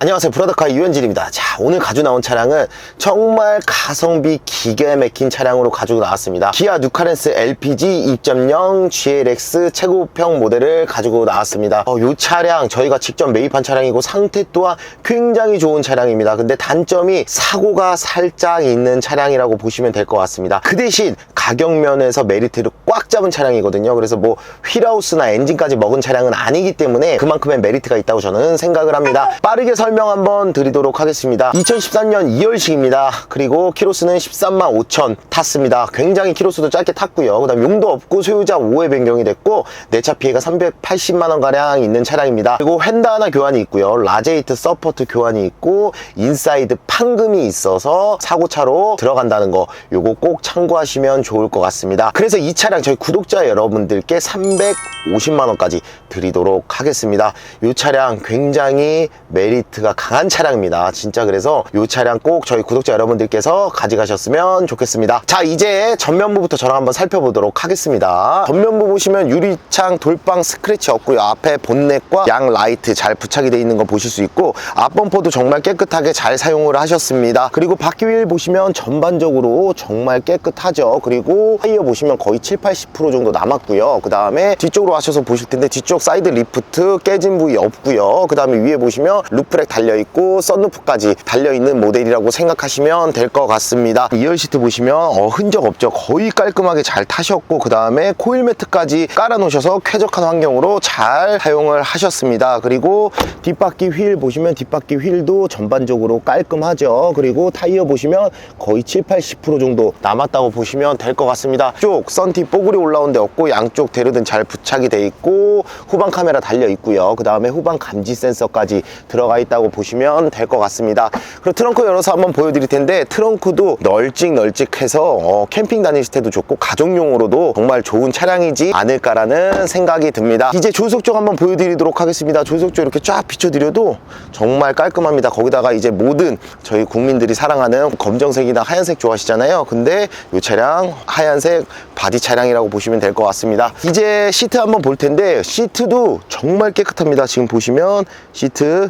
안녕하세요. 브라더카 유현진입니다. 자 오늘 가지고 나온 차량은 정말 가성비 기가 막힌 차량으로 가지고 나왔습니다. 기아 뉴카렌스 LPG 2.0 GLX 최고평 모델을 가지고 나왔습니다. 어, 이 차량 저희가 직접 매입한 차량이고 상태 또한 굉장히 좋은 차량입니다. 근데 단점이 사고가 살짝 있는 차량이라고 보시면 될 것 같습니다. 그 대신 가격 면에서 메리트를 꽉 잡은 차량이거든요. 그래서 뭐 휠하우스나 엔진까지 먹은 차량은 아니기 때문에 그만큼의 메리트가 있다고 저는 생각을 합니다. 빠르게 설명 한번 드리도록 하겠습니다. 2013년 2월식입니다. 그리고 키로수는 13만 5천 탔습니다. 굉장히 키로수도 짧게 탔고요. 그 다음 용도 없고 소유자 5회 변경이 됐고 내차 피해가 380만원 가량 있는 차량입니다. 그리고 휀다 하나 교환이 있고요. 라제이트 서포트 교환이 있고 인사이드 판금이 있어서 사고차로 들어간다는 거 요거 꼭 참고하시면 좋을 것 같습니다. 그래서 이 차량 저희 구독자 여러분들께 350만원까지 드리도록 하겠습니다. 이 차량 굉장히 메리트 가 강한 차량입니다. 진짜 그래서 이 차량 꼭 저희 구독자 여러분들께서 가져가셨으면 좋겠습니다. 자 이제 전면부부터 저랑 한번 살펴보도록 하겠습니다. 전면부 보시면 유리창 돌방 스크래치 없고요. 앞에 본넷과 양 라이트 잘 부착이 되어 있는 거 보실 수 있고 앞범퍼도 정말 깨끗하게 잘 사용을 하셨습니다. 그리고 바퀴 휠 보시면 전반적으로 정말 깨끗하죠. 그리고 타이어 보시면 거의 7, 80% 정도 남았고요. 그 다음에 뒤쪽으로 하셔서 보실 텐데 뒤쪽 사이드 리프트 깨진 부위 없고요. 그 다음에 위에 보시면 루프렉 달려있고 썬루프까지 달려있는 모델이라고 생각하시면 될 것 같습니다. 2열 시트 보시면 어, 흔적 없죠. 거의 깔끔하게 잘 타셨고 그 다음에 코일 매트까지 깔아 놓으셔서 쾌적한 환경으로 잘 사용을 하셨습니다. 그리고 뒷바퀴 휠 보시면 뒷바퀴 휠도 전반적으로 깔끔하죠. 그리고 타이어 보시면 거의 7, 80% 정도 남았다고 보시면 될 것 같습니다. 쪽 썬티 뽀글이 올라온 데 없고 양쪽 대류등 잘 부착이 돼 있고 후방 카메라 달려 있고요. 그 다음에 후방 감지 센서까지 들어가 있다 고 보시면 될 것 같습니다. 그리고 트렁크 열어서 한번 보여드릴 텐데 트렁크도 널찍널찍해서 어, 캠핑 다니실 때도 좋고 가족용으로도 정말 좋은 차량이지 않을까라는 생각이 듭니다. 이제 조수석 쪽 한번 보여드리도록 하겠습니다. 조수석 쪽 이렇게 쫙 비춰드려도 정말 깔끔합니다. 거기다가 이제 모든 저희 국민들이 사랑하는 검정색이나 하얀색 좋아하시잖아요. 근데 이 차량 하얀색 바디 차량이라고 보시면 될 것 같습니다. 이제 시트 한번 볼 텐데 시트도 정말 깨끗합니다. 지금 보시면 시트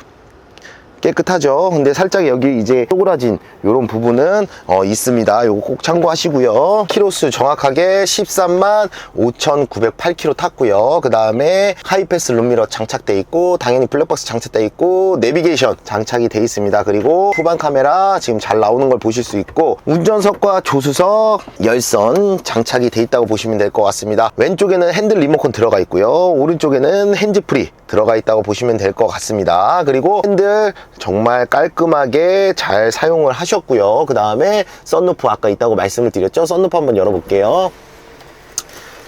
깨끗하죠? 근데 살짝 여기 이제 쪼그라진 이런 부분은 어, 있습니다. 요거 꼭 참고하시고요. 키로수 정확하게 13만 5,908km 탔고요. 그 다음에 하이패스 룸미러 장착돼 있고 당연히 블랙박스 장착돼 있고 내비게이션 장착이 돼 있습니다. 그리고 후방 카메라 지금 잘 나오는 걸 보실 수 있고 운전석과 조수석 열선 장착이 돼 있다고 보시면 될 것 같습니다. 왼쪽에는 핸들 리모컨 들어가 있고요. 오른쪽에는 핸즈프리 들어가 있다고 보시면 될 것 같습니다. 그리고 핸들 정말 깔끔하게 잘 사용을 하셨고요. 그 다음에 썬루프 아까 있다고 말씀을 드렸죠? 썬루프 한번 열어볼게요.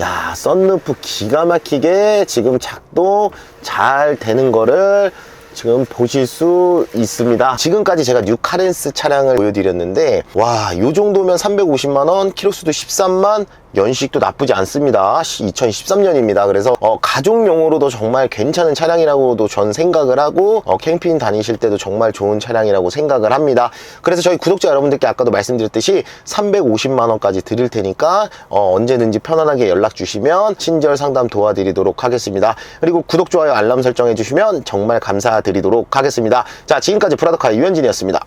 야 썬루프 기가 막히게 지금 작동 잘 되는 거를 지금 보실 수 있습니다. 지금까지 제가 뉴카렌스 차량을 보여드렸는데 와 요 정도면 350만원 키로수도 13만 연식도 나쁘지 않습니다. 2013년입니다. 그래서 어, 가족용으로도 정말 괜찮은 차량이라고도 전 생각을 하고 어, 캠핑 다니실 때도 정말 좋은 차량이라고 생각을 합니다. 그래서 저희 구독자 여러분들께 아까도 말씀드렸듯이 350만원까지 드릴 테니까 어, 언제든지 편안하게 연락 주시면 친절 상담 도와드리도록 하겠습니다. 그리고 구독 좋아요 알람 설정해 주시면 정말 감사 드리도록 하겠습니다. 자 지금까지 브라더카 유현진이었습니다